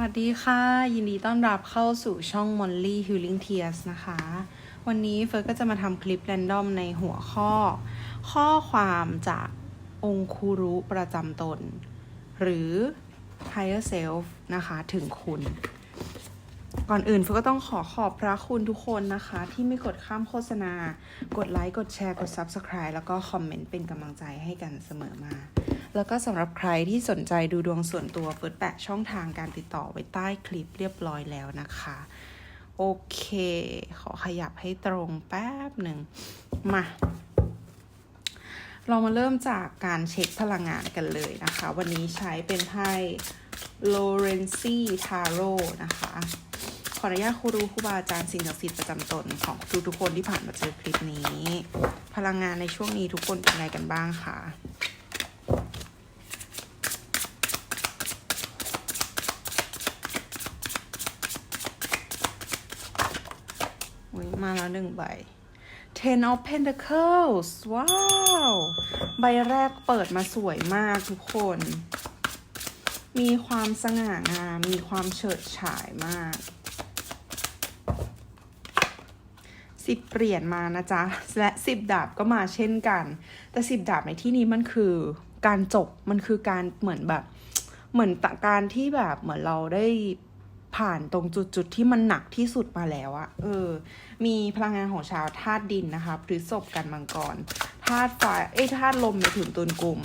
วัสดีค่ะ ยินดีต้อนรับเข้าสู่ช่อง Molly Healing Tears นะคะ วันนี้เฟิร์สก็จะมาทำคลิปแรนดอมในหัวข้อ ข้อความจากองคุรุประจำตน หรือ higher self นะคะ ถึงคุณ ก่อนอื่นเฟิร์สก็ต้องขอขอบพระคุณทุกคนนะคะ ที่ไม่กดข้ามโฆษณา กดไลค์ กดแชร์ กด Subscribe แล้วก็คอมเมนต์เป็นกำลังใจให้กันเสมอมา แล้วก็สำหรับใครที่สนใจดูดวงส่วนตัวเฟิร์สแปะช่องทางการติดต่อไว้ใต้คลิปเรียบร้อยแล้วนะคะ โอเค ขอขยับให้ตรงแป๊บหนึ่งมาเรามาเริ่มจากการเช็คพลังงานกันเลยนะคะ วันนี้ใช้เป็นไพ่ Lorenzi Tarot นะคะ ออนุญาตครูรูครูบาอาจารย์สิ่งศักดิ์สิทธิ์ประจำตนของทุกทุกคนที่ผ่านมาเจอคลิปนี้ พลังงานในช่วงนี้ทุกคนเป็นไงกันบ้างคะอุ๊ยมาแล้วหนึ่งใบ Ten of Pentacles ว้าว ใบแรกเปิดมาสวยมากทุกคน มีความสง่างาม มีความเฉิดฉายมาก สิบเหรียญมานะจ๊ะ และสิบดาบก็มาเช่นกัน แต่สิบดาบในที่นี้มันคือการจบมันคือการเหมือนแบบ เหมือนตการที่แบบเหมือนเราได้ผ่านตรงจุดๆที่มันหนักที่สุดมาแล้วอะเออ มีพลังงานของชาวธาตุดินนะคะพฤษภกันมังกรธาตุไฟเอ้ธาตุลมไปถึงตุลกลุ่ม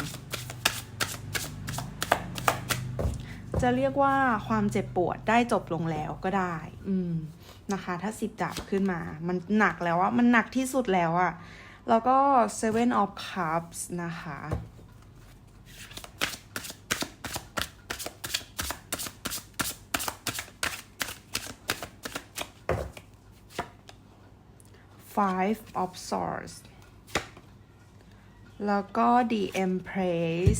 จะเรียกว่าความเจ็บปวดได้จบลงแล้วก็ได้ อืม นะคะ ถ้าสิบดาบขึ้นมา มันหนักแล้วอะมันหนักที่สุดแล้วอะแล้วก็ seven of cups นะคะ five of swords แล้วก็ the empress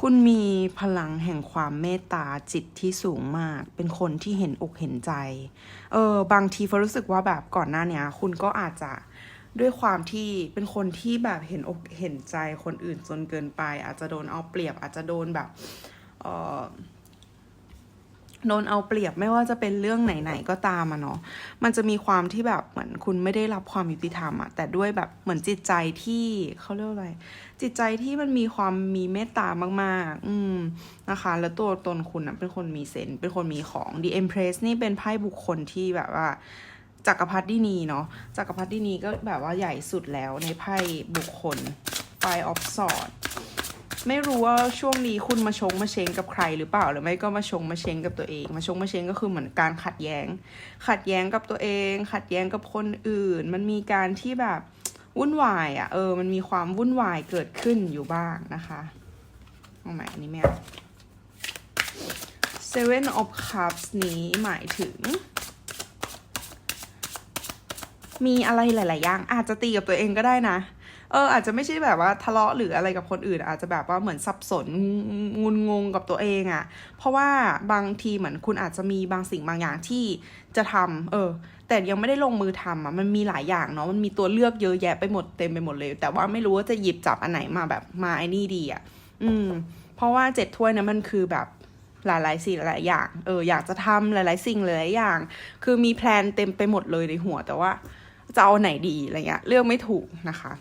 คุณมีพลังแห่งความเมตตาจิตที่สูงมาก เป็นคนที่เห็นอกเห็นใจ เออบางทีฟรู้สึกว่าแบบก่อนหน้าเนี้ย คุณก็อาจจะด้วยความที่เป็นคนที่แบบเห็นอกเห็นใจคนอื่นจนเกินไป อาจจะโดนเอาเปรียบอาจจะโดนแบบ เออ โดนเอาเปรียบไม่ว่าจะเป็นเรื่องไหนๆก็ตามอะเนาะ มันจะมีความที่แบบเหมือนคุณไม่ได้รับความยุติธรรมอะแต่ด้วยแบบเหมือนจิตใจที่เขาเรียกว่าอะไร จิตใจที่มันมีความมีเมตตามาก ๆ อืมนะคะ แล้วตัวตนคุณอะเป็นคนมีเซนส์เป็นคนมีของ The Empress นี่เป็นไพ่บุคคลที่แบบว่าจักรพรรดินีเนาะ จักรพรรดินีก็แบบว่าใหญ่สุดแล้วในไพ่บุคคล Five of Swords ไม่รู้ว่าช่วงนี้คุณมาชงมาเชงกับใครหรือเปล่า หรือไม่ก็มาชงมาเชงกับตัวเอง มาชงมาเชงก็คือเหมือนการขัดแย้ง ขัดแย้งกับตัวเอง ขัดแย้งกับคนอื่น มันมีการที่แบบวุ่นวายอะ่ะเออ มันมีความวุ่นวายเกิดขึ้นอยู่บ้างนะคะเอาใหม่อันนี้แม่ Seven of Cups นี้หมายถึง มีอะไรหลาย ๆ อย่างอาจจะตีกับตัวเองก็ได้นะ เอออาจจะไม่ใช่แบบว่าทะเลาะหรืออะไรกับคนอื่น อาจจะแบบว่าเหมือนสับสนงุนงงกับตัวเองอะ่ะ เพราะว่าบางทีเหมือนคุณอาจจะมีบางสิ่งบางอย่างที่จะทำเออ แต่ยังไม่ได้ลงมือทำอะมันมีหลายอย่างเนาะมันมีตัวเลือกเยอะแยะไปหมดเต็มไปหมดเลย แต่ว่าไม่รู้ว่าจะหยิบจับอันไหนมาแบบมาไอ้นี่ดีอะ อืม เพราะว่าเจ็ดถ้วยนะมันคือแบบหลายๆสิ่งหลายอย่าง เออ อยากจะทำหลาย ๆ สิ่งหลายอย่าง คือมีแพลนเต็มไปหมดเลยในหัว แต่ว่าจะเอาไหนดีอะไรเงี้ย เลือกไม่ถูกนะคะ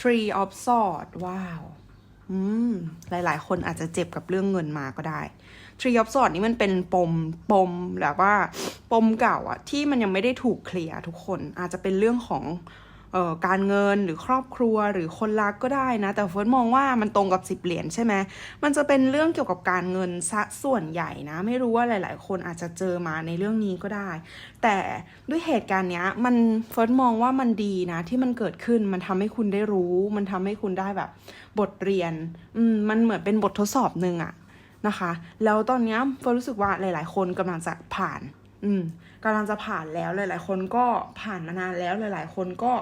Tree of Swords ว้าวอืมหลาย ๆ คนอาจจะเจ็บกับเรื่องเงินมาก็ได้ Tree of Swords นี่มันเป็นปมปมแบบว่า ปมเก่าอะที่มันยังไม่ได้ถูกเคลียร์ทุกคนอาจจะเป็นเรื่องของ การเงินหรือครอบครัวหรือคนรักก็ได้นะ แต่เฟิร์สมองว่ามันตรงกับสิบเหรียญใช่ไหมมันจะเป็นเรื่องเกี่ยวกับการเงินซะส่วนใหญ่นะ ไม่รู้ว่าหลาย ๆ คนอาจจะเจอมาในเรื่องนี้ก็ได้ แต่ด้วยเหตุการณ์เนี้ยมันเฟิร์สมองว่ามันดีนะ ที่มันเกิดขึ้นมันทำให้คุณได้รู้ มันทำให้คุณได้แบบบทเรียนอืมมันเหมือนเป็นบททดสอบหนึ่งอะนะคะ แล้วตอนนี้เฟิร์สรู้สึกว่าหลาย ๆ คนกำลังจะผ่าน อืมกำลังจะผ่านแล้วหลาย ๆ คนก็ผ่านมานานแล้วหลาย ๆ คนก็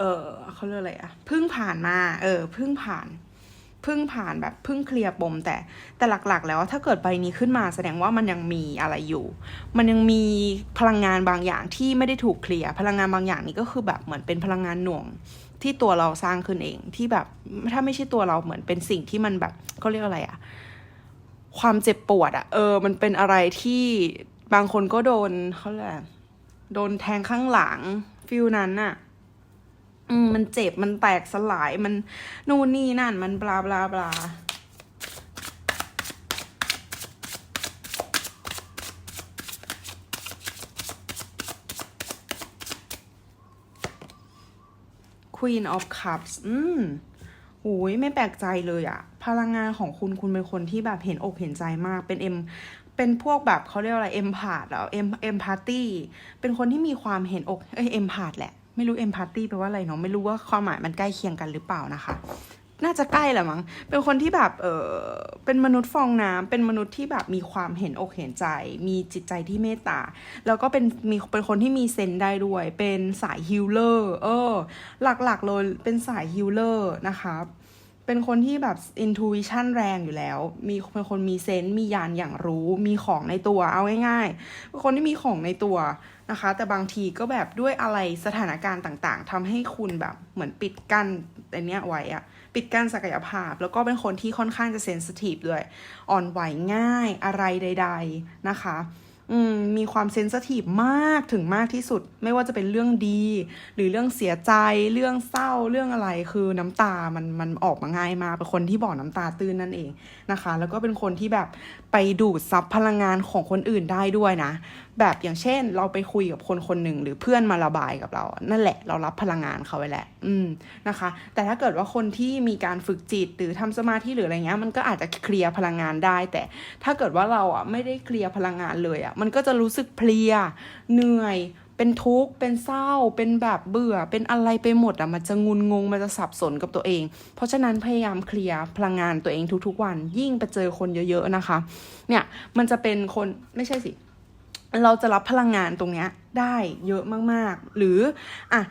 เออเขาเรียกอะไรอะเพิ่งผ่านมา เออเพิ่งผ่านเพิ่งผ่านแบบเพิ่งเคลียร์ปมแต่แต่หลักๆ แล้วถ้าเกิดใบนี้ขึ้นมาแสดงว่ามันยังมีอะไรอยู่ มันยังมีพลังงานบางอย่างที่ไม่ได้ถูกเคลียร์พลังงานบางอย่างนี้ก็คือแบบเหมือนเป็นพลังงานหน่วงที่ตัวเราสร้างขึ้นเองที่แบบถ้าไม่ใช่ตัวเราเหมือนเป็นสิ่งที่มันแบบเขาเรียกอะไรอะความเจ็บปวดอะเออ มันเป็นอะไรที่บางคนก็โดนเขาเรียกอะโดนแทงข้างหลังฟิลนั้นอะ อืมมันเจ็บมันแตกสลายมันนู่นนี่นั่น มันบลาบลาบลา Queen of Cups อืมโอ้ยไม่แปลกใจเลยอะพลังงานของคุณคุณเป็นคนที่แบบเห็นอกเห็นใจมาก เป็นเอ็มเป็นพวกแบบเขาเรียกอะไรเอ็มพาดเหรอเอ็มเอ็มพาร์ตี้เป็นคนที่มีความเห็นอกเอ้ยเอ็มพาดแหละ ไม่รู้เอ็มพาร์ตี้แปลว่าอะไรเนาะไม่รู้ว่าความหมายมันใกล้เคียงกันหรือเปล่านะคะ น่าจะใกล้แหละมั้งเป็นคนที่แบบเออเป็นมนุษย์ฟองน้ำเป็นมนุษย์ที่แบบมีความเห็นอกเห็นใจ มีจิตใจที่เมตตา แล้วก็เป็นมีเป็นคนที่มีเซนส์ได้ด้วย เป็นสายฮิลเลอร์เออ หลักๆเลยเป็นสายฮิลเลอร์นะคะ เป็นคนที่แบบ intuition แรงอยู่แล้ว มีเป็นคนมีเซนส์มียานอย่างรู้ มีของในตัวเอาง่ายๆเป็นคนที่มีของในตัวนะคะ แต่บางทีก็แบบด้วยอะไรสถานการณ์ต่างๆทำให้คุณแบบเหมือนปิดกั้นอันเนี้ยไว้อะปิดกั้นศักยภาพ แล้วก็เป็นคนที่ค่อนข้างจะเซนซิทีฟด้วย อ่อนไหวง่ายอะไรใด ๆนะคะ มมีความเซนสทีฟมากถึงมากที่สุด ไม่ว่าจะเป็นเรื่องดี หรือเรื่องเสียใจ เรื่องเศร้าเรื่องอะไรคือน้ำตามันมันออกมาง่ายมาเป็นคนที่บอกน้ำตาตื้นนั่นเองนะคะ แล้วก็เป็นคนที่แบบไปดูดซับพลังงานของคนอื่นได้ด้วยนะ แบบอย่างเช่น เราไปคุยกับคนคนหนึ่งหรือเพื่อนมาระบายกับเรา นั่นแหละเรารับพลังงานเขาไว้แหละ อืมนะคะ แต่ถ้าเกิดว่าคนที่มีการฝึกจิตหรือทำสมาธิหรืออะไรเงี้ยมันก็อาจจะเคลียร์พลังงานได้ แต่ถ้าเกิดว่าเราอะไม่ได้เคลียร์พลังงานเลยอะมันก็จะรู้สึกเพลียเหนื่อยเป็นทุกข์ เป็นเศร้า เป็นแบบเบื่อ เป็นอะไรไปหมดอะ มันจะงุนงง มันจะสับสนกับตัวเอง เพราะฉะนั้นพยายามเคลียร์พลังงานตัวเองทุกๆวัน ยิ่งไปเจอคนเยอะๆนะคะ เนี่ย มันจะเป็นคน ไม่ใช่สิ เราจะรับพลังงานตรงเนี้ยได้เยอะมากๆ หรืออะ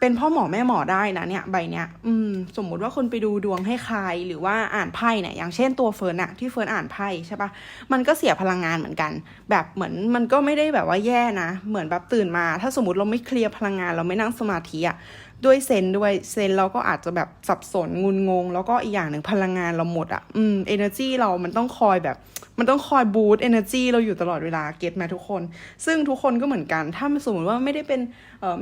เป็นพ่อหมอแม่หมอได้นะเนี่ยใบเนี้ยอืมสมมุติว่าคนไปดูดวงให้ใครหรือว่าอ่านไพ่เนี่ยอย่างเช่นตัวเฟิร์นอะที่เฟิร์นอ่านไพ่ใช่ปะมันก็เสียพลังงานเหมือนกัน แบบเหมือนมันก็ไม่ได้แบบว่าแย่นะ เหมือนแบบตื่นมา ถ้าสมมติเราไม่เคลียร์พลังงานเราไม่นั่งสมาธิอะ ด้วยเซนด้วยเซนเราก็อาจจะแบบสับสนงุนงง แล้วก็อีกอย่างหนึ่งพลังงานเราหมดอะอืมเอเนอร์จีเรามันต้องคอยแบบ มันต้องคอยบูตเอเนอร์จีเราอยู่ตลอดเวลาเก็ตไหมทุกคน ซึ่งทุกคนก็เหมือนกัน ถ้าสมมติว่าไม่ได้เป็น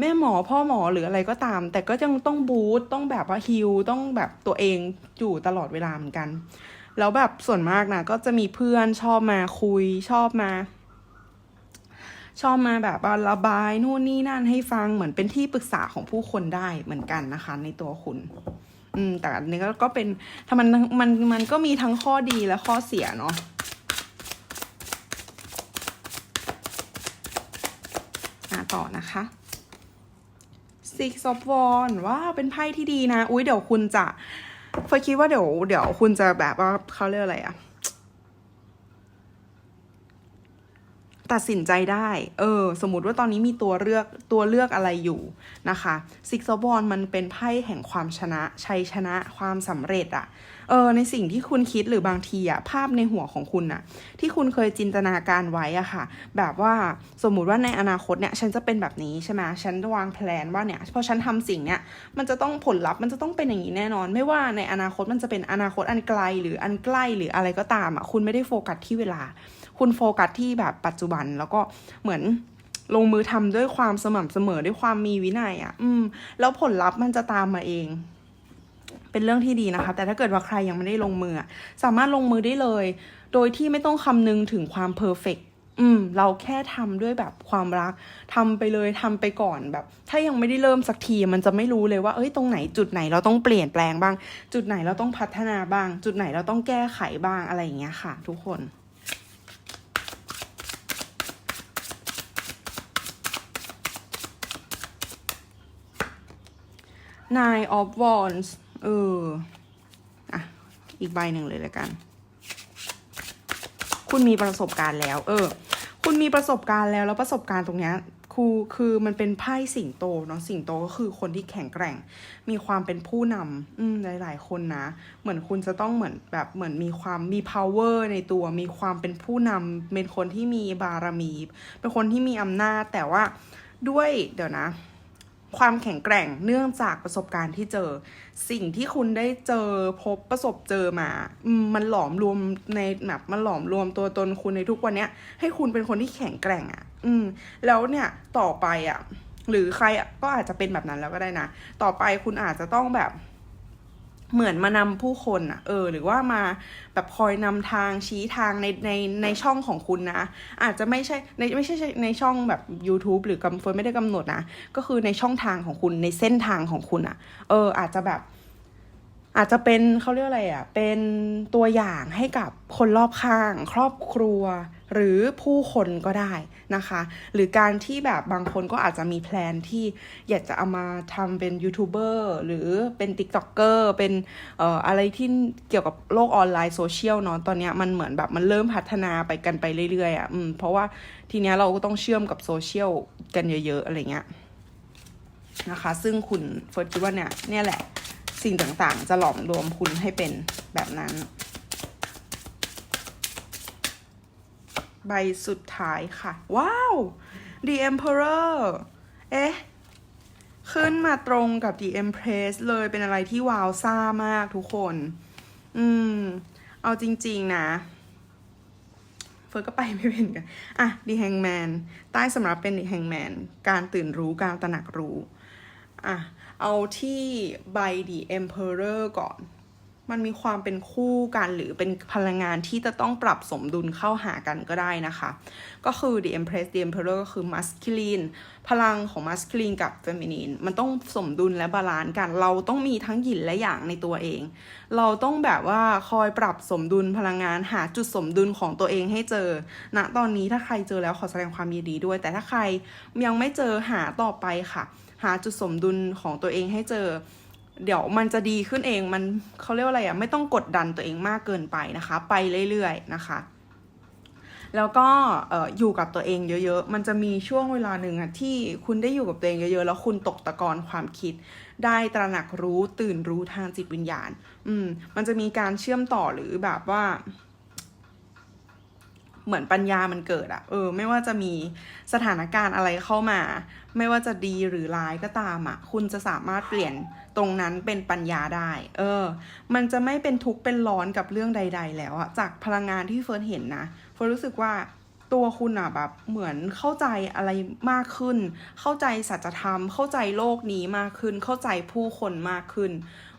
แม่หมอพ่อหมอหรืออะไรก็ตาม แต่ก็ยังต้องบูตต้องแบบว่าฮิลต้องแบบตัวเองอยู่ตลอดเวลาเหมือนกัน แล้วแบบส่วนมากนะก็จะมีเพื่อนชอบมาคุยชอบมา ชอบมาแบบระบายนู่นนี่นั่นให้ฟังเหมือนเป็นที่ปรึกษาของผู้คนได้เหมือนกันนะคะ ในตัวคุณอืมแต่อันนี้ก็ก็เป็นถ้ามันมันมันก็มีทั้งข้อดีและข้อเสียเนาะต่อนะคะ Six of Wands ว้าวเป็นไพ่ที่ดีนะ อุ้ยเดี๋ยวคุณจะเฟยคิดว่าเดี๋ยว เดี๋ยวคุณจะแบบว่าเขาเรียกอะไรอะ ตัดสินใจได้ เออ สมมติว่าตอนนี้มีตัวเลือกตัวเลือกอะไรอยู่นะคะ Six of Wands มันเป็นไพ่แห่งความชนะ ชัยชนะความสำเร็จอะเออ ในสิ่งที่คุณคิดหรือบางทีอะภาพในหัวของคุณอะที่คุณเคยจินตนาการไว้อะค่ะ แบบว่าสมมุติว่าในอนาคตเนี่ย ฉันจะเป็นแบบนี้ใช่ไหมฉันวางแผนว่าเนี่ยพอฉันทำสิ่งเนี้ยมันจะต้องผลลัพธ์มันจะต้องเป็นอย่างนี้แน่นอน ไม่ว่าในอนาคตมันจะเป็นอนาคตอันไกลหรืออันใกล้หรืออะไรก็ตามอะคุณไม่ได้โฟกัสที่เวลา คุณโฟกัสที่แบบปัจจุบันแล้วก็เหมือนลงมือทำด้วยความสม่ำเสมอด้วยความมีวินัยอะ่ะ อืม แล้วผลลัพธ์มันจะตามมาเอง เป็นเรื่องที่ดีนะคะ แต่ถ้าเกิดว่าใครยังไม่ได้ลงมือ สามารถลงมือได้เลย โดยที่ไม่ต้องคำนึงถึงความเพอร์เฟกอืม เราแค่ทำด้วยแบบความรักทำไปเลยทำไปก่อนแบบ ถ้ายังไม่ได้เริ่มสักทีมันจะไม่รู้เลยว่า เอ้ย ตรงไหนจุดไหนเราต้องเปลี่ยนแปลงบ้าง จุดไหนเราต้องพัฒนาบ้าง จุดไหนเราต้องแก้ไขบ้างอะไรอย่างเงี้ยค่ะ ทุกคน Nine of Wands เออ อะ อีกใบหนึ่งเลยแล้วกัน คุณมีประสบการณ์แล้ว เออ คุณมีประสบการณ์แล้ว แล้วประสบการณ์ตรงเนี้ยครูคือมันเป็นไพ่สิงโตเนาะสิงโตก็คือคนที่แข็งแกร่ง มีความเป็นผู้นำอืมหลาย ๆ คนนะ เหมือนคุณจะต้องเหมือนแบบเหมือนมีความมี power ในตัว มีความเป็นผู้นำเป็นคนที่มีบารมี เป็นคนที่มีอำนาจแต่ว่าด้วยเดี๋ยวนะ ความแข็งแกร่งเนื่องจากประสบการณ์ที่เจอ สิ่งที่คุณได้เจอพบประสบเจอมา มันหลอมรวมในแบบมันหลอมรวมตัวตนคุณในทุกวันเนี้ย ให้คุณเป็นคนที่แข็งแกร่งอะ่ะ อืม แล้วเนี่ยต่อไปอะ่ะ หรือใครอะก็อาจจะเป็นแบบนั้นแล้วก็ได้นะ ต่อไปคุณอาจจะต้องแบบ เหมือนมานำผู้คนอะเออ หรือว่ามาแบบคอยนำทางชี้ทางในในในช่องของคุณนะ อาจจะไม่ใช่ในไม่ใช่ในช่องแบบ YouTube หรือกำเฟิร์ไม่ได้กำหนดนะ ก็คือในช่องทางของคุณในเส้นทางของคุณอะเออ อาจจะแบบ อาจจะเป็นเขาเรียกอะไรอะเป็นตัวอย่างให้กับคนรอบข้าง ครอบครัว หรือผู้คนก็ได้นะคะ หรือการที่แบบบางคนก็อาจจะมีแพลนที่อยากจะเอามาทำเป็นยูทูบเบอร์หรือเป็นติ๊กต็อกเกอร์เป็นเอ่ออะไรที่เกี่ยวกับโลกออนไลน์โซเชียลเนาะตอนนี้มันเหมือนแบบมันเริ่มพัฒนาไปกันไปเรื่อยๆอะ่ะเพราะว่าทีเนี้ยเราก็ต้องเชื่อมกับโซเชียลกันเยอะๆอะไรเงี้ยนะคะ ซึ่งคุณเฟิร์สคิดว่าเนี่ยเนี่ยแหละสิ่งต่างๆ จะหลอมรวมคุณให้เป็นแบบนั้น ใบสุดท้ายค่ะ ว้าว The Emperor เอ๊ะ ขึ้นมาตรงกับ The Empress เลยเป็นอะไรที่ว้าวซ่ามากทุกคน อืม เอาจริง ๆ นะเฟิร์สก็ไปไม่เป็นกัน อะ The Hangman ใต้สำหรับเป็น The Hangman การตื่นรู้การตระหนักรู้ อะ เอาที่ใบ The Emperor ก่อน มันมีความเป็นคู่กันหรือเป็นพลังงานที่จะต้องปรับสมดุลเข้าหากันก็ได้นะคะ ก็คือ The Empress The Emperor ก็คือ masculine พลังของ masculine กับ feminine มันต้องสมดุลและบาลานซ์กัน เราต้องมีทั้งหยินและหยางในตัวเอง เราต้องแบบว่าคอยปรับสมดุลพลังงานหาจุดสมดุลของตัวเองให้เจอณตอนนี้ถ้าใครเจอแล้วขอแสดงความยินดีด้วย แต่ถ้าใครยังไม่เจอหาต่อไปค่ะ หาจุดสมดุลของตัวเองให้เจอ เดี๋ยวมันจะดีขึ้นเองมันเขาเรียกว่าอะไรอะไม่ต้องกดดันตัวเองมากเกินไปนะคะ ไปเรื่อยๆนะคะ แล้วก็เอ่ออยู่กับตัวเองเยอะๆ มันจะมีช่วงเวลาหนึ่งอะที่คุณได้อยู่กับตัวเองเยอะๆ แล้วคุณตกตะกอนความคิด ได้ตระหนักรู้ตื่นรู้ทางจิตวิญญาณ อืมมันจะมีการเชื่อมต่อหรือแบบว่าเหมือนปัญญามันเกิดอะเออ ไม่ว่าจะมีสถานการณ์อะไรเข้ามา ไม่ว่าจะดีหรือร้ายก็ตามอะคุณจะสามารถเปลี่ยน ตรงนั้นเป็นปัญญาได้ เออ มันจะไม่เป็นทุกข์เป็นร้อนกับเรื่องใด ๆ แล้วอะจากพลังงานที่เฟิร์นเห็นนะเฟิร์นรู้สึกว่าตัวคุณอะแบบเหมือนเข้าใจอะไรมากขึ้น เข้าใจสัจธรรม เข้าใจโลกนี้มากขึ้น เข้าใจผู้คนมากขึ้น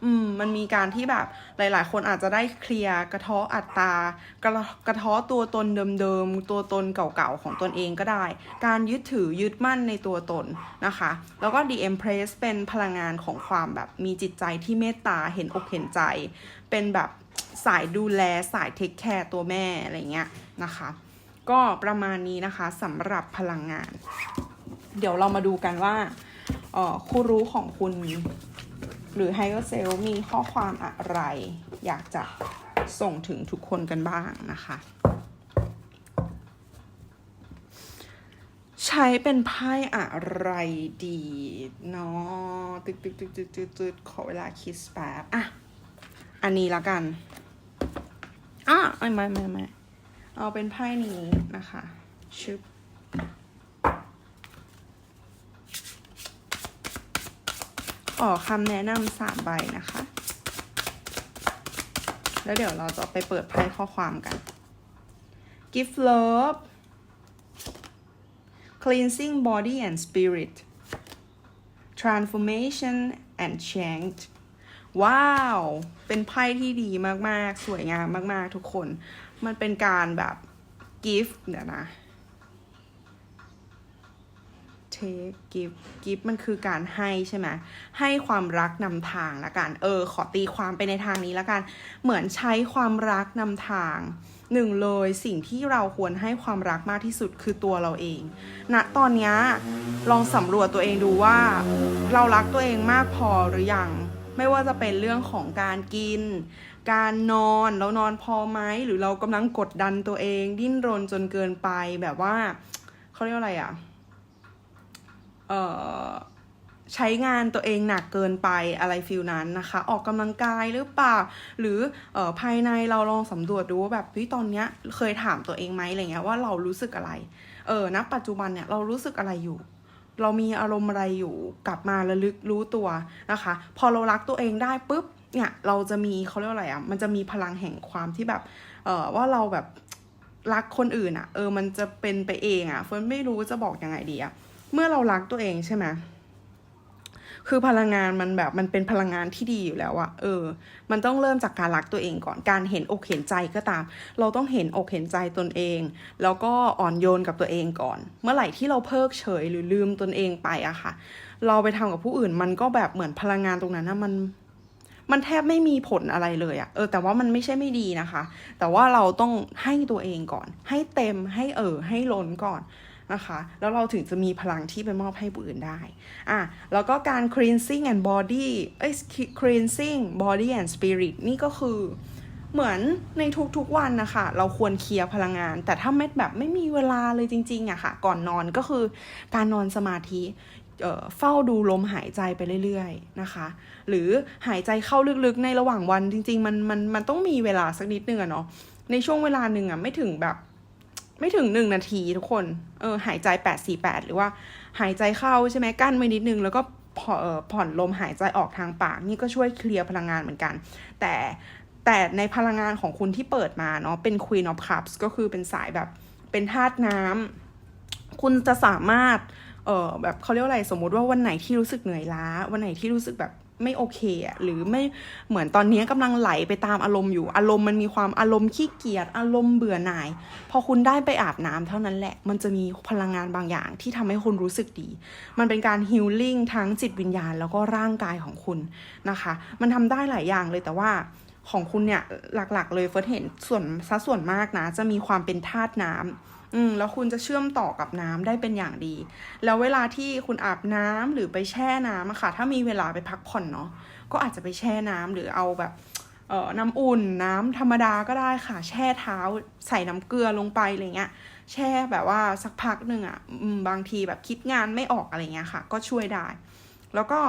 อืมมันมีการที่แบบหลาย ๆ คนอาจจะได้เคลียร์กระทาะอัตตากระกระทาะตัวตนเดิมๆตัวตนเก่าๆของตนเองก็ได้ การยึดถือยึดมั่นในตัวตนนะคะ แล้วก็ The Empress เป็นพลังงานของความแบบมีจิตใจที่เมตตาเห็นอกเห็นใจ เป็นแบบสายดูแลสายเทคแคร์ตัวแม่อะไรเงี้ยนะคะ ก็ประมาณนี้นะคะสำหรับพลังงาน เดี๋ยวเรามาดูกันว่าคู่รู้ของคุณ หรือไฮเ e อร์เซลมีข้อความอะไร อยากจะส่งถึงทุกคนกันบ้างนะคะ ใช้เป็นไพ่อะไรดีเนาะตึกตึกตึกตึกตึกตึกขอเวลาคิดแป๊บอะ อันนี้ละกันอะไม่ไม่ไม่ไม่เอาเป็นไพ่นี้นะคะ ชึบ ขอคำแนะนำสามใบนะคะ แล้วเดี๋ยวเราจะไปเปิดไพ่ข้อความกัน Give love cleansing body and spirit transformation and change ว้าว เป็นไพ่ที่ดีมาก ๆ สวยงามมาก ๆ ทุกคน มันเป็นการแบบ gift เดี๋ยวนะ take give give มันคือการให้ใช่ไหมให้ความรักนำทางละกัน เออ ขอตีความไปในทางนี้ละกัน เหมือนใช้ความรักนำทางหนึ่งเลยสิ่งที่เราควรให้ความรักมากที่สุดคือตัวเราเองณตอนนี้ลองสำรวจตัวเองดูว่า เรารักตัวเองมากพอหรือยังไม่ว่าจะเป็นเรื่องของการกิน การนอนเรานอนพอไหมหรือเรากำลังกดดันตัวเอง ดิ้นรนจนเกินไปแบบว่าเขาเรียกว่าอะไรอะ เอ่อใช้งานตัวเองหนักเกินไปอะไรฟิลนั้นนะคะ ออกกำลังกายหรือเปล่า หรือออภายในเราลองสำรวจดูว่าแบบเฮ้ยตอนเนี้ยเคยถามตัวเองไหมอะไรเงี้ยว่าเรารู้สึกอะไร เออณปัจจุบันเนี่ยเรารู้สึกอะไรอยู่ เรามีอารมณ์อะไรอยู่กลับมาระลึกรู้ตัวนะคะ พอเรารักตัวเองได้ปุ๊บเนี่ยเราจะมีเขาเรียกว่าอะไรอะ่ะมันจะมีพลังแห่งความที่แบบเออว่าเราแบบรักคนอื่นอะ่ะเออมันจะเป็นไปเองอะ่ะเฟิร์นไม่รู้จะบอกยังไงดีอะ่ะ เมื่อเรารักตัวเองใช่ไหมคือพลังงานมันแบบมันเป็นพลังงานที่ดีอยู่แล้วอะเออ มันต้องเริ่มจากการรักตัวเองก่อน การเห็นอกเห็นใจก็ตาม เราต้องเห็นอกเห็นใจตนเอง แล้วก็อ่อนโยนกับตัวเองก่อน เมื่อไหร่ที่เราเพิกเฉยหรือลืมตนเองไปอะค่ะ เราไปทำกับผู้อื่นมันก็แบบเหมือนพลังงานตรงนั้นนะมัน มันแทบไม่มีผลอะไรเลยอะเออ แต่ว่ามันไม่ใช่ไม่ดีนะคะ แต่ว่าเราต้องให้ตัวเองก่อน ให้เต็ม ให้เออ ให้ล้นก่อน นะคะ แล้วเราถึงจะมีพลังที่ไปมอบให้ผู้อื่นได้อะแล้วก็การ cleansing and body เอ้ย cleansing body and spirit นี่ก็คือเหมือนในทุกๆวันนะคะเราควรเคลียร์พลังงาน แต่ถ้าไม่แบบไม่มีเวลาเลยจริงๆอะค่ะ ก่อนนอนก็คือการนอนสมาธิเเฝ้าดูลมหายใจไปเรื่อยๆนะคะ หรือหายใจเข้าลึกๆในระหว่างวันจริง ๆ มันมันมันต้องมีเวลาสักนิดนึงอะเนาะในช่วงเวลาหนึ่งอะไม่ถึงแบบ ไม่ถึงหนึ่งนาทีทุกคน เออหายใจแปดสี่แปดหรือว่า หายใจเข้าใช่ไหมกั้นไว้นิดนึง แล้วก็ผ่อนผ่อนลมหายใจออกทางปาก นี่ก็ช่วยเคลียร์พลังงานเหมือนกัน แต่แต่ในพลังงานของคุณที่เปิดมาเนาะเป็น Queen of Cups ก็คือเป็นสายแบบเป็นธาตุน้ำคุณจะสามารถ เออแบบเขาเรียกอะไรสมมุติว่าวันไหนที่รู้สึกเหนื่อยล้า วันไหนที่รู้สึกแบบไม่โอเคอะหรือไม่เหมือนตอนนี้กำลังไหลไปตามอารมณ์อยู่อารมณ์มันมีความอารมณ์ขี้เกียจอารมณ์เบื่อหน่าย พอคุณได้ไปอาบน้ำเท่านั้นแหละ มันจะมีพลังงานบางอย่างที่ทำให้คุณรู้สึกดี มันเป็นการฮิลลิ่งทั้งจิตวิญญาณแล้วก็ร่างกายของคุณนะคะ มันทำได้หลายอย่างเลยแต่ว่าของคุณเนี่ยหลักๆ เลยเฟิร์สเห็นส่วนซะส่วนมากนะจะมีความเป็นธาตุน้ำ อืมแล้วคุณจะเชื่อมต่อกับน้ำได้เป็นอย่างดี แล้วเวลาที่คุณอาบน้ำหรือไปแช่น้ำอะค่ะ ถ้ามีเวลาไปพักผ่อนเนาะก็อาจจะไปแช่น้ำหรือเอาแบบเอ่อน้ำอุ่นน้ำธรรมดาก็ได้ค่ะ แช่เท้าใส่น้ำเกลือลงไปอะไรเงี้ยแช่แบบว่าสักพักหนึ่งอะอืมบางทีแบบคิดงานไม่ออกอะไรเงี้ยค่ะ ก็ช่วยได้ แล้วก็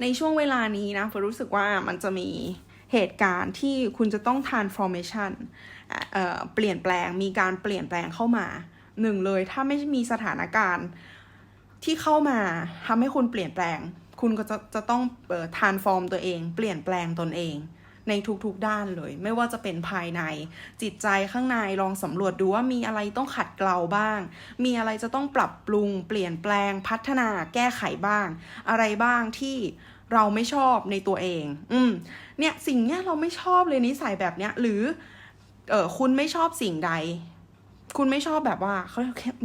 ในช่วงเวลานี้นะผมรู้สึกว่ามันจะมีเหตุการณ์ที่คุณจะต้อง transformation เเปลี่ยนแปลงมีการเปลี่ยนแปลงเข้ามาหนึ่งเลยถ้าไม่มีสถานการณ์ที่เข้ามาทำให้คุณเปลี่ยนแปลง คุณก็จะจะต้องเอ่อ transform ตัวเอง เปลี่ยนแปลงตนเอง ในทุกๆด้านเลย ไม่ว่าจะเป็นภายในจิตใจข้างในลองสำรวจดูว่ามีอะไรต้องขัดเกลาบ้าง มีอะไรจะต้องปรับปรุง เปลี่ยนแปลงพัฒนาแก้ไขบ้าง อะไรบ้างที่เราไม่ชอบในตัวเอง อืมเนี่ยสิ่งเนี้ยเราไม่ชอบเลยนิสัยแบบเนี้ยหรือ เออคุณไม่ชอบสิ่งใด คุณไม่ชอบแบบว่าเขา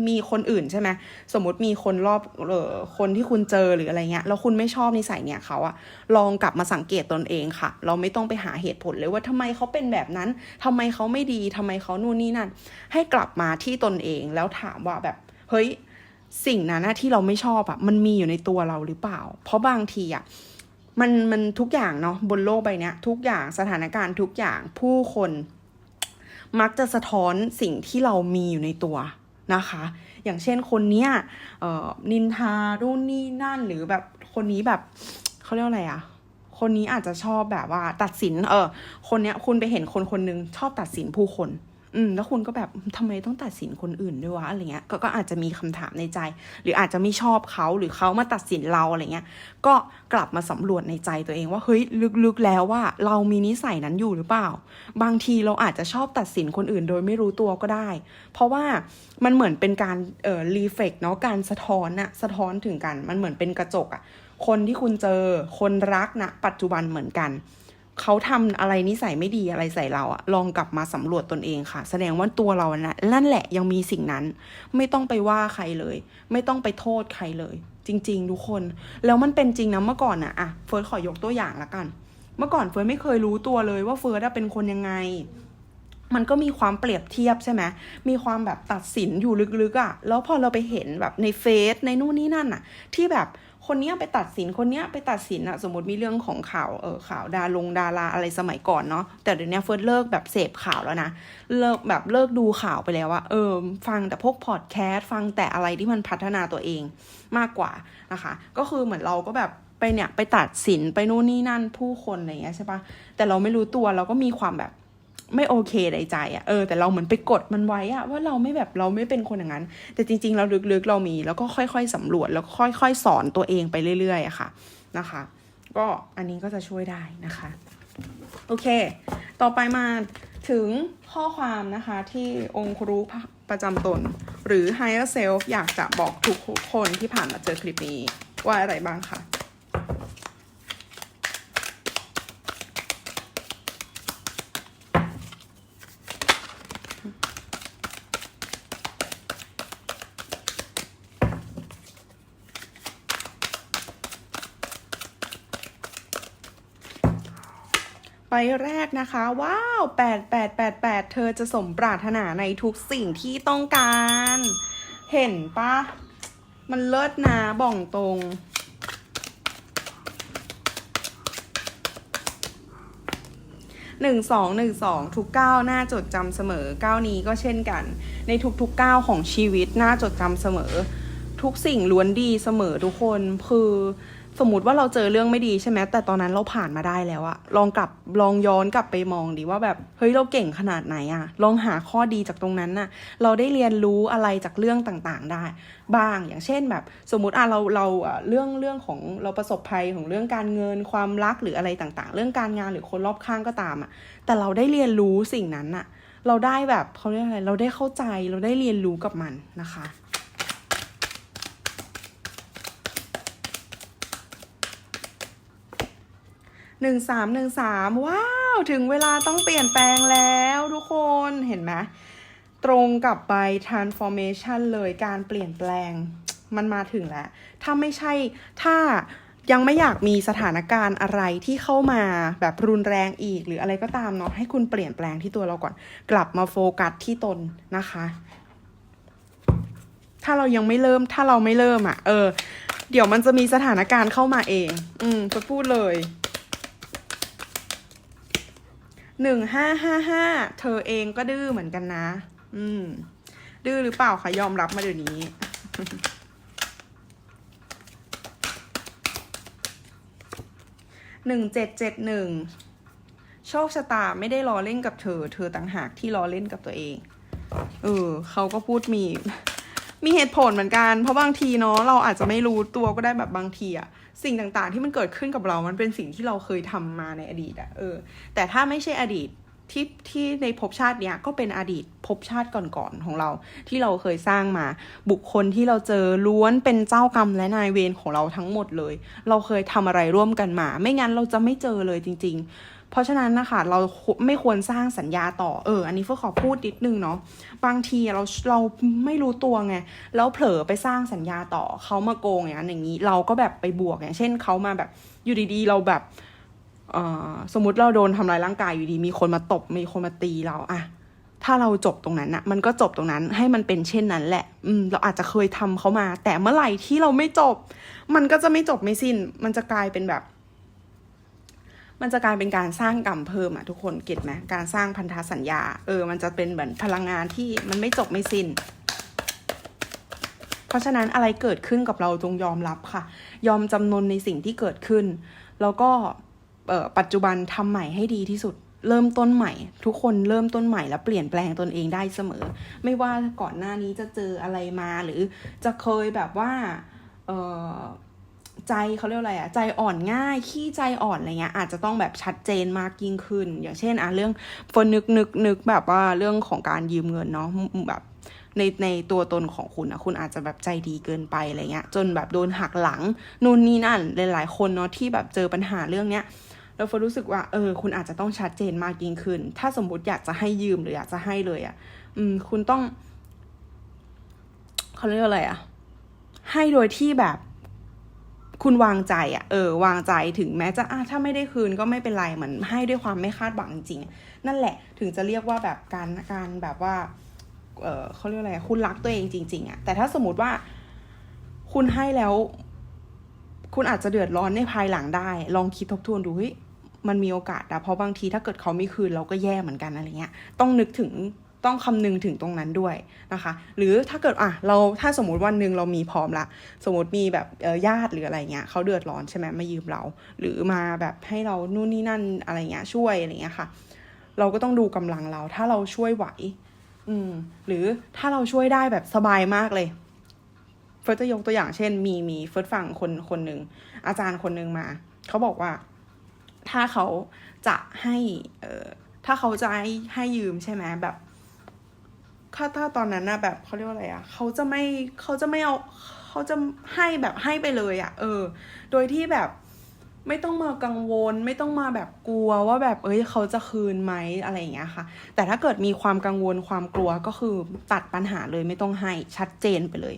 มีคนอื่นใช่ไหมสมมติมีคนรอบเออคนที่คุณเจอหรืออะไรเงี้ยแล้วคุณไม่ชอบนิสัยเนี่ยเขาอะลองกลับมาสังเกตตนเองค่ะ เราไม่ต้องไปหาเหตุผลเลยว่าทำไมเขาเป็นแบบนั้นทำไมเขาไม่ดีทำไมเขานู่นนี่นั่น ให้กลับมาที่ตนเองแล้วถามว่าแบบเฮ้ยสิ่งนั้นที่เราไม่ชอบอะมันมีอยู่ในตัวเราหรือเปล่า เพราะบางทีอะมันมันทุกอย่างเนาะบนโลกใบนี้ทุกอย่างสถานการณ์ทุกอย่างผู้คน มักจะสะท้อนสิ่งที่เรามีอยู่ในตัวนะคะ อย่างเช่นคนเนี้ยนินทารุ่นนี่นั่นหรือแบบคนนี้แบบเขาเรียกอะไรอะคนนี้อาจจะชอบแบบว่าตัดสิน เออ คนเนี้ยคุณไปเห็นคนคนหนึงชอบตัดสินผู้คน อืมแล้วคุณก็แบบทำไมต้องตัดสินคนอื่นด้วยวะอะไรเงี้ยก็ก็อาจจะมีคำถามในใจ หรืออาจจะไม่ชอบเขาหรือเขามาตัดสินเราอะไรเงี้ย ก็กลับมาสำรวจในใจตัวเองว่าเฮ้ยลึกๆแล้วว่าเรามีนิสัยนั้นอยู่หรือเปล่า บางทีเราอาจจะชอบตัดสินคนอื่นโดยไม่รู้ตัวก็ได้ เพราะว่ามันเหมือนเป็นการเอ่อรีเฟกเนาะการสะท้อนอะสะท้อนถึงกัน มันเหมือนเป็นกระจกอะคนที่คุณเจอคนรักนะปัจจุบันเหมือนกัน เขาทำอะไรนิสัยไม่ดีอะไรใส่เราอะลองกลับมาสำรวจตนเองค่ะ แสดงว่าตัวเรานะนั่นแหละยังมีสิ่งนั้น ไม่ต้องไปว่าใครเลย ไม่ต้องไปโทษใครเลย จริง ๆ ทุกคน แล้วมันเป็นจริงนะเมื่อก่อนอะอะเฟิร์สขอยกตัวอย่างละกัน เมื่อก่อนเฟิร์สไม่เคยรู้ตัวเลยว่าเฟิร์สเป็นคนยังไงมันก็มีความเปรียบเทียบใช่ไหม มีความแบบตัดสินอยู่ลึกๆอะ่ะ แล้วพอเราไปเห็นแบบในเฟซในนู่นนี่นั่นอะ่ะ ที่แบบ คนเนี้ยไปตัดสินคนเนี้ยไปตัดสินอะสมมติมีเรื่องของข่าวเออข่าวดาลงดาราอะไรสมัยก่อนเนาะแต่เดี๋ยวนี้เฟิร์สเลิกแบบเสพข่าวแล้วนะเลิกแบบเลิกดูข่าวไปแล้วอะเออฟังแต่พวกพอดแคสต์ฟังแต่อะไรที่มันพัฒนาตัวเองมากกว่านะคะ ก็คือเหมือนเราก็แบบไปเนี่ยไปตัดสินไปนู่นนี่นั่นผู้คนอะไรอย่างเงี้ยใช่ปะแต่เราไม่รู้ตัวเราก็มีความแบบ ไม่โอเคในใจอะเออแต่เราเหมือนไปกดมันไว้อะว่าเราไม่แบบเราไม่เป็นคนอย่างนั้น แต่จริง ๆ เราลึกๆเรามี แล้วก็ค่อย ๆสำรวจแล้วก็ค่อย ๆ สอนตัวเองไปเรื่อยๆอะค่ะนะคะ ก็อันนี้ก็จะช่วยได้นะคะ โอเค ต่อไปมาถึงข้อความนะคะที่องค์ครูประจำตน หรือ higher self อยากจะบอกทุกคนที่ผ่านมาเจอคลิปนี้ว่าอะไรบ้างคะใบแรกนะคะ ว้าว 8888 เธอจะสมปรารถนาในทุกสิ่งที่ต้องการ เห็นปะมันเลิศนะบ่องตรง หนึ่งสองหนึ่งสองทุกก้าวน่าจดจำเสมอก้าวนี้ก็เช่นกัน ในทุกๆก้าวของชีวิตน่าจดจำเสมอ ทุกสิ่งล้วนดีเสมอทุกคนคือ สมมติว่าเราเจอเรื่องไม่ดีใช่ไหมแต่ตอนนั้นเราผ่านมาได้แล้วอะลองกลับลองย้อนกลับไปมองดิว่าแบบเฮ้ยเราเก่งขนาดไหนอะลองหาข้อดีจากตรงนั้นน่ะ เราได้เรียนรู้อะไรจากเรื่องต่างๆ ได้ บ้างอย่างเช่นแบบ สมมติอะเราเราเรื่องเรื่องของเราประสบภัยของเรื่องการเงินความรักหรืออะไรต่างๆ เรื่องการงานหรือคนรอบข้างก็ตามอะแต่เราได้เรียนรู้สิ่งนั้นน่ะเราได้แบบเขาเรียกอะไรเราได้เข้าใจเราได้เรียนรู้กับมันนะคะ หนึ่งสามหนึ่งสามว้าว ถึงเวลาต้องเปลี่ยนแปลงแล้วทุกคนเห็นไหมตรงกับใบ transformation เลยการเปลี่ยนแปลงมันมาถึงแล้ว ถ้าไม่ใช่ถ้ายังไม่อยากมีสถานการณ์อะไรที่เข้ามาแบบรุนแรงอีกหรืออะไรก็ตามเนาะให้คุณเปลี่ยนแปลงที่ตัวเราก่อน กลับมาโฟกัสที่ตนนะคะ ถ้าเรายังไม่เริ่มถ้าเราไม่เริ่มอะ่ะ เออ เดี๋ยวมันจะมีสถานการณ์เข้ามาเอง อืมจะพูดเลย หนึ่งห้าห้าห้าเธอเองก็ดื้อเหมือนกันนะ อืม ดื้อหรือเปล่าคะยอมรับมาเดี๋ยวนี้ หนึ่งเจ็ดเจ็ดหนึ่งโชคชะตาไม่ได้ล้อเล่นกับเธอ เธอต่างหากที่ล้อเล่นกับตัวเอง เออ เขาก็พูดมี มีเหตุผลเหมือนกัน เพราะบางทีเนาะเราอาจจะไม่รู้ตัวก็ได้แบบบางทีอะ สิ่งต่างๆ ที่มันเกิดขึ้นกับเรา มันเป็นสิ่งที่เราเคยทำมาในอดีตอะเออ แต่ถ้าไม่ใช่อดีต ที่ที่ในภพชาติเนี้ยก็เป็นอดีตภพชาติก่อนๆของเรา ที่เราเคยสร้างมา บุคคลที่เราเจอล้วนเป็นเจ้ากรรมและนายเวรของเราทั้งหมดเลย เราเคยทำอะไรร่วมกันมา ไม่งั้นเราจะไม่เจอเลยจริง ๆ เพราะฉะนั้นนะคะเราไม่ควรสร้างสัญญาต่อเออ อันนี้เฟื่อขอพูดนิดนึงเนาะบางทีเราเราไม่รู้ตัวไงแล้วเผลอไปสร้างสัญญาต่อเขามาโกงอย่างนั้นอย่างนี้ เราก็แบบไปบวกอย่างเช่นเขามาแบบอยู่ดีๆ เราแบบ สมมติเราโดนทำร้ายร่างกายอยู่ดี มีคนมาตบ มีคนมาตีเราอะถ้าเราจบตรงนั้นอะมันก็จบตรงนั้นให้มันเป็นเช่นนั้นแหละ อืม เราอาจจะเคยทำเขามา แต่เมื่อไหร่ที่เราไม่จบ มันก็จะไม่จบไม่สิ้น มันจะกลายเป็นแบบ มันจะกลายเป็นการสร้างกรรมเพิ่มอะทุกคนเก็ตไหมการสร้างพันธสัญญา เออ มันจะเป็นเหมือนพลังงานที่มันไม่จบไม่สิ้น เพราะฉะนั้นอะไรเกิดขึ้นกับเราจงยอมรับค่ะ ยอมจำนนในสิ่งที่เกิดขึ้น แล้วก็ ปัจจุบันทำใหม่ให้ดีที่สุด เริ่มต้นใหม่ ทุกคนเริ่มต้นใหม่และเปลี่ยนแปลงตนเองได้เสมอ ไม่ว่าก่อนหน้านี้จะเจออะไรมาหรือจะเคยแบบว่าเใจเขาเรียกอะไรอะใจอ่อนง่าย ขี้ใจอ่อนอะไรเงี้ยอาจจะต้องแบบชัดเจนมากยิ่งขึ้น อย่างเช่นอะเรื่องฝนนึกนึกนึกแบบว่าเรื่องของการยืมเงินเนาะแบบในในตัวตนของคุณอะคุณอาจจะแบบใจดีเกินไปอะไรเงี้ยจนแบบโดนหักหลังนู่นนี่นั่นหลายๆคนเนาะที่แบบเจอปัญหาเรื่องเนี้ย แล้วเฟิร์นรู้สึกว่าเออคุณอาจจะต้องชัดเจนมากยิ่งขึ้น ถ้าสมมติอยากจะให้ยืมหรืออยากจะให้เลยอะ่ะ อืม คุณต้องเขาเรียกอะไรอะ่ะ ให้โดยที่แบบ คุณวางใจอะ่ะ เออ วางใจถึงแม้จะอะถ้าไม่ได้คืนก็ไม่เป็นไรเหมือนให้ด้วยความไม่คาดหวังจริงๆนั่นแหละ ถึงจะเรียกว่าแบบการการแบบว่า เออเขาเรียกอะไรคุณรักตัวเองจริง ๆอะ่ะแต่ถ้าสมมติว่าคุณให้แล้วคุณอาจจะเดือดร้อนในภายหลังได้ ลองคิดทบทวนดูเฮ้ย มันมีโอกาสนะเพราะบางทีถ้าเกิดเขาไม่คืนเราก็แย่เหมือนกันอะไรเงี้ยต้องนึกถึงต้องคำนึงถึงตรงนั้นด้วยนะคะ หรือถ้าเกิดอะเราถ้าสมมติวันหนึ่งเรามีพร้อมละ สมมติมีแบบญาติหรืออะไรเงี้ยเขาเดือดร้อนใช่ไหมมายืมเรา หรือมาแบบให้เรานู่นนี่นั่นอะไรเงี้ยช่วยอะไรเงี้ยค่ะ เราก็ต้องดูกำลังเรา ถ้าเราช่วยไหว อืม หรือถ้าเราช่วยได้แบบสบายมากเลยเฟิร์สจะยกตัวอย่างเช่น มีมีเฟิร์สฟังคนคนหนึ่งอาจารย์คนหนึ่งมาเขาบอกว่า ถ้าเขาจะให้เออถ้าเขาจะให้ให้ยืมใช่ไหมแบบถ้าถ้าตอนนั้นนะแบบเขาเรียกว่าอะไรอะ่ะเขาจะไม่เขาจะไม่เอาเขาจะให้แบบให้ไปเลยอะ่ะเออ โดยที่แบบไม่ต้องมากังวล ไม่ต้องมาแบบกลัวว่าแบบเอ้ยเขาจะคืนไหมอะไรอย่างเงี้ยค่ะ แต่ถ้าเกิดมีความกังวลความกลัวก็คือตัดปัญหาเลยไม่ต้องให้ชัดเจนไปเลย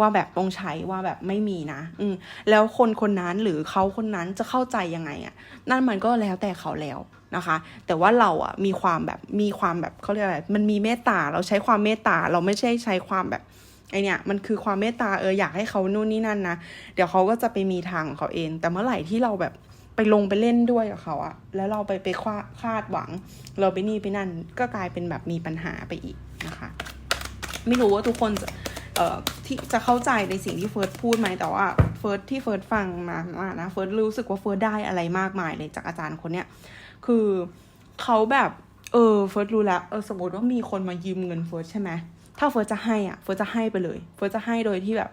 ว่าแบบต้องใช้ว่าแบบไม่มีนะ อืมแล้วคนคนนั้นหรือเขาคนนั้นจะเข้าใจยังไงอะ่ะ นั่นมันก็แล้วแต่เขาแล้วนะคะ แต่ว่าเราอะมีความแบบมีความแบบเขาเรียกอะไรมันมีเมตตาเราใช้ความเมตตาเราไม่ใช่ใช้ความแบบไอเนี่ยมันคือความเมตตาเอออยากให้เขานู่นนี่นั่นนะเดี๋ยวเขาก็จะไปมีทางของเขาเอง แต่เมื่อไหร่ที่เราแบบไปลงไปเล่นด้วยกับเขาอะแล้วเราไปไปคาาดหวัง เราไปนี่ไปนั่นก็กลายเป็นแบบมีปัญหาไปอีกนะคะ ไม่รู้ว่าทุกคนจะ ที่จะเข้าใจในสิ่งที่เฟิร์สพูดไหมแต่ว่าเฟิร์สที่เฟิร์สฟังมามานะเฟิร์สรู้สึกว่าเฟิร์สได้อะไรมากมายเลยจากอาจารย์คนเนี้ยคือเขาแบบเออเฟิร์สรู้แล้วเออสมมติว่ามีคนมายืมเงินเฟิร์สใช่ไหมถ้าเฟิร์สจะให้อะเฟิร์สจะให้ไปเลยเฟิร์สจะให้โดยที่แบบ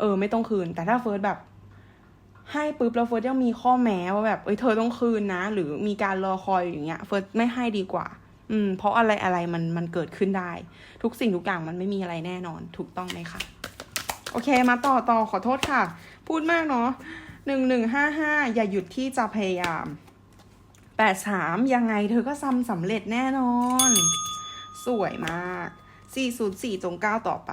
เออ ไม่ต้องคืน แต่ถ้าเฟิร์สแบบ ให้ปุ๊บแล้วเฟิร์สยังมีข้อแม้ว่าแบบเอ้ยเธอต้องคืนนะ หรือมีการรอคอยอย่างเงี้ยเฟิร์สไม่ให้ดีกว่า อืม เพราะอะไรอะไรมันมันเกิดขึ้นได้ ทุกสิ่งทุกอย่างมันไม่มีอะไรแน่นอน ถูกต้องไหมคะโอเค มาต่อต่อขอโทษค่ะ พูดมากเนาะหนึ่งหนึ่งห้าห้าอย่าหยุดที่จะพยายามแปดสามยังไงเธอก็ซ้ำสำเร็จแน่นอน สวยมากสี่ศูนย์สี่จงก้าวต่อไป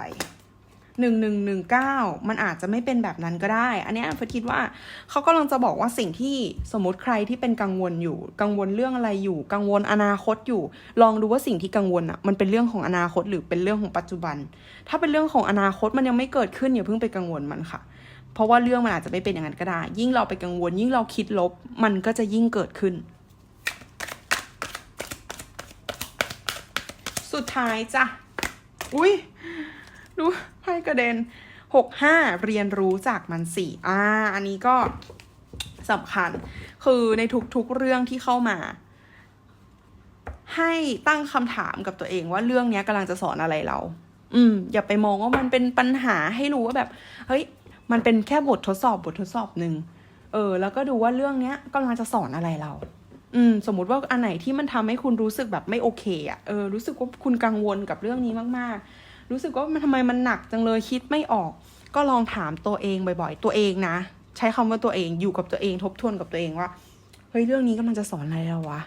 หนึ่งหนึ่งหนึ่งเก้ามันอาจจะไม่เป็นแบบนั้นก็ได้ อันนี้เฟิร์สคิดว่าเขากำลังจะบอกว่าสิ่งที่สมมติใครที่เป็นกังวลอยู่ กังวลเรื่องอะไรอยู่ กังวลอนาคตอยู่ ลองดูว่าสิ่งที่กังวลอะมันเป็นเรื่องของอนาคตหรือเป็นเรื่องของปัจจุบัน ถ้าเป็นเรื่องของอนาคตมันยังไม่เกิดขึ้นอย่าเพิ่งไปกังวลมันค่ะ เพราะว่าเรื่องมันอาจจะไม่เป็นอย่างนั้นก็ได้ ยิ่งเราไปกังวล ยิ่งเราคิดลบ มันก็จะยิ่งเกิดขึ้น สุดท้ายจ้ะ อุ้ย ดูไพ่กระเด็นหกห้าเรียนรู้จากมันสี่อ่า อันนี้ก็สำคัญ คือในทุกๆเรื่องที่เข้ามา ให้ตั้งคำถามกับตัวเองว่าเรื่องนี้กำลังจะสอนอะไรเรา อืม อย่าไปมองว่ามันเป็นปัญหาให้รู้ว่าแบบ เฮ้ย มันเป็นแค่บททดสอบบททดสอบหนึ่งเออ แล้วก็ดูว่าเรื่องเนี้ยกำลังจะสอนอะไรเรา อืม สมมุติว่าอันไหนที่มันทำให้คุณรู้สึกแบบไม่โอเคอะ่ะ เออ รู้สึกว่าคุณกังวลกับเรื่องนี้มาก ๆ รู้สึกว่ามันทำไมมันหนักจังเลยคิดไม่ออก ก็ลองถามตัวเองบ่อยๆ ตัวเองนะ ใช้คำว่าตัวเองอยู่กับตัวเองทบทวนกับตัวเองว่าเฮ้ยเรื่องนี้กำลังจะสอนอะไรเราวะ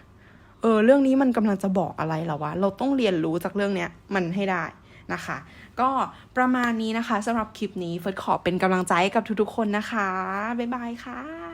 เออเรื่องนี้มันกำลังจะบอกอะไรเราวะเราต้องเรียนรู้จากเรื่องเนี้ยมันให้ได้นะคะ ก็ประมาณนี้นะคะสำหรับคลิปนี้เฟิร์สขอเป็นกำลังใจกับทุกๆคนนะคะ บ๊ายบายค่ะ